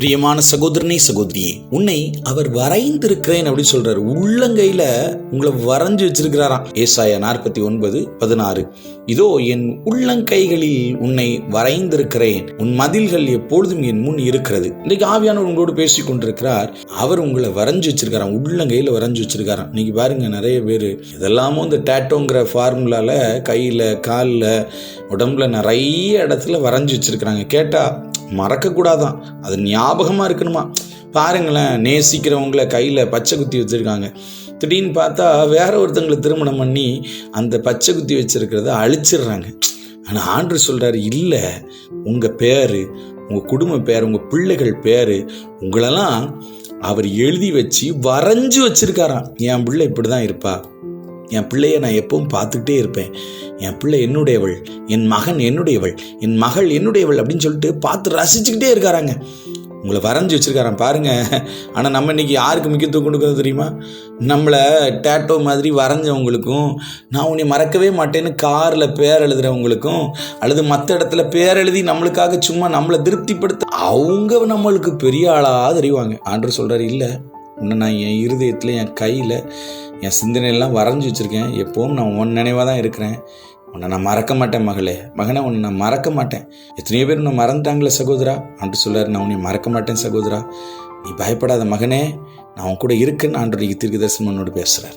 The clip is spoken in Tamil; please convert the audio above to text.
பிரியமான சகோதரனே சகோதரியே உன்னை அவர் வரைந்திருக்கிறேன் அப்படின்னு சொல்றாரு. உள்ளங்கையில உங்களை வரைஞ்சு வச்சிருக்கிறாராம் ஏசாயா நாற்பத்தி ஒன்பது பதினாறு. இதோ என் உள்ளங்கைகளில் உன்னை வரைந்திருக்கிறேன். உன் மதில்கள் எப்பொழுதும் என் முன் இருக்கிறது. இன்னைக்கு ஆவியானவர் உங்களோடு பேசி கொண்டிருக்கிறார். அவர் உங்களை வரைஞ்சு வச்சிருக்காராம் உள்ளங்கையில வரைஞ்சு வச்சிருக்காராம் இன்னைக்கு பாருங்க நிறைய பேர் இதெல்லாமும் இந்த டேட்டோங்கிற ஃபார்முலால கையில காலில் உடம்புல நிறைய இடத்துல வரைஞ்சு வச்சிருக்கிறாங்க. கேட்டா மறக்கக்கூடாதான். அது ஞாபகமாக இருக்கணுமா? பாருங்களேன் நேசிக்கிறவங்கள கையில் பச்சை குத்தி வச்சுருக்காங்க. திடீர்னு பார்த்தா வேற ஒருத்தங்களை திருமணம் பண்ணி அந்த பச்சை குத்தி வச்சுருக்கிறத அழிச்சிடுறாங்க. ஆனால் ஆண்டு சொல்கிறாரு இல்லை உங்கள் பேர் உங்கள் குடும்ப பேர் உங்கள் பிள்ளைகள் பேர் உங்களெல்லாம் அவர் எழுதி வச்சு வரைஞ்சு வச்சிருக்காராம். என் பிள்ளை இப்படி தான் இருப்பா. என் பிள்ளைய நான் எப்பவும் பார்த்துக்கிட்டே இருப்பேன். என் பிள்ளை என்னுடையவள் என் மகன் என்னுடையவள் என் மகள் என்னுடையவள் அப்படின்னு சொல்லிட்டு பார்த்து ரசிச்சுக்கிட்டே இருக்காராங்க. உங்களை வரைஞ்சி வச்சுருக்காரன் பாருங்க. ஆனால் நம்ம இன்றைக்கி யாருக்கு முக்கியத்துவம் கொடுக்குறது தெரியுமா? நம்மளை டேட்டோ மாதிரி வரைஞ்சவங்களுக்கும் நான் உன்னை மறக்கவே மாட்டேன்னு காரில் பேர் எழுதுறவங்களுக்கும் அல்லது மற்ற இடத்துல பேர் எழுதி நம்மளுக்காக சும்மா நம்மளை திருப்திப்படுத்த அவங்க நம்மளுக்கு பெரிய ஆளாக தெரிவாங்க. ஆண்டு சொல்கிறார் இல்லை உன்னை நான் என் இருதயத்தில் என் கையில் என் சிந்தனையெல்லாம் வரைஞ்சி வச்சுருக்கேன். எப்போவும் நான் உன் நினைவாக தான் இருக்கிறேன். உன்னை நான் மறக்க மாட்டேன் மகளே. மகனை உன்னை நான் மறக்க மாட்டேன். எத்தனையோ பேர் உன்னை மறந்துட்டாங்களே சகோதரா. அன்று சொல்லார் நான் உன்னை மறக்க மாட்டேன் சகோதரா. நீ பயப்படாத மகனே நான் உன் கூட இருக்குன்னு ஆண்டு தீர்க்க தரிசனம் பேசுகிறார்